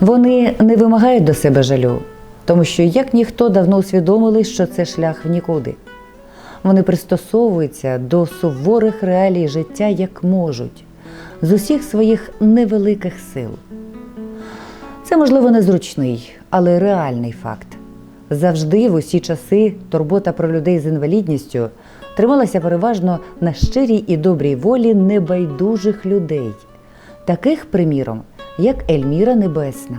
Вони не вимагають до себе жалю, тому що як ніхто давно усвідомили, що це шлях в нікуди. Вони пристосовуються до суворих реалій життя як можуть, з усіх своїх невеликих сил. Це, можливо, незручний, але реальний факт. Завжди в усі часи турбота про людей з інвалідністю трималася переважно на щирій і добрій волі небайдужих людей, таких, приміром, як Ельміра Небесна.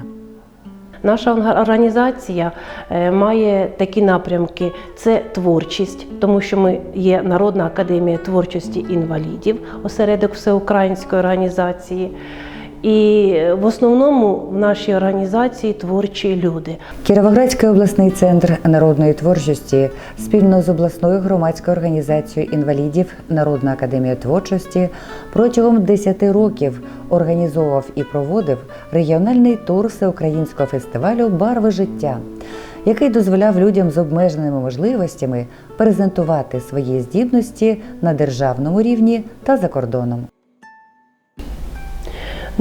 Наша організація е, має такі напрямки: це творчість, тому що ми є Народна академія творчості інвалідів, осередок всеукраїнської організації. І в основному в нашій організації творчі люди. Кіровоградський обласний центр народної творчості спільно з обласною громадською організацією інвалідів Народна академія творчості протягом 10 років організовував і проводив регіональний тур всеукраїнського фестивалю Барви життя, який дозволяв людям з обмеженими можливостями презентувати свої здібності на державному рівні та за кордоном.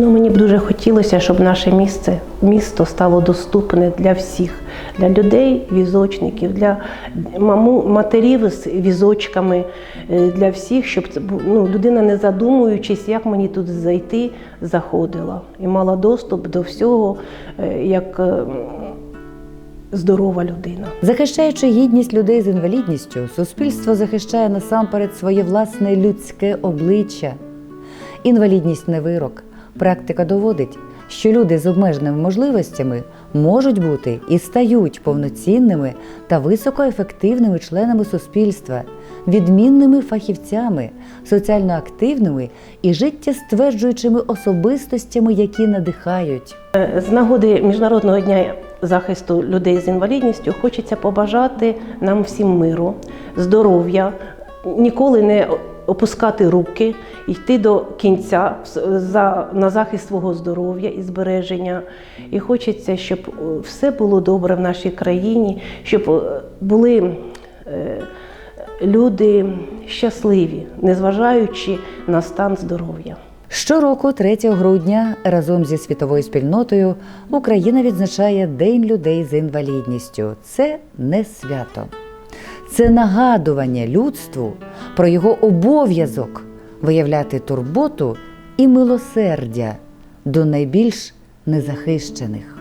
Ну, мені б дуже хотілося, щоб наше місце, місто стало доступне для всіх, для людей, візочників, для маму, матерів з візочками, е, для всіх, щоб ну, людина, не задумуючись, як мені тут зайти, заходила і мала доступ до всього е, як е, здорова людина. Захищаючи гідність людей з інвалідністю, суспільство захищає насамперед своє власне людське обличчя. Інвалідність не вирок. Практика доводить, що люди з обмеженими можливостями можуть бути і стають повноцінними та високоефективними членами суспільства, відмінними фахівцями, соціально активними і життєстверджуючими особистостями, які надихають. Е, З нагоди Міжнародного дня захисту людей з інвалідністю хочеться побажати нам всім миру, здоров'я, ніколи не опускати руки, йти до кінця за, на захист свого здоров'я і збереження. І хочеться, щоб е, все було добре в нашій країні, щоб е, були е, люди щасливі, незважаючи на стан здоров'я. Щороку, 3 грудня, разом зі світовою спільнотою Україна відзначає День людей з інвалідністю. Це не свято, це нагадування людству про його обов'язок виявляти турботу і милосердя до найбільш незахищених.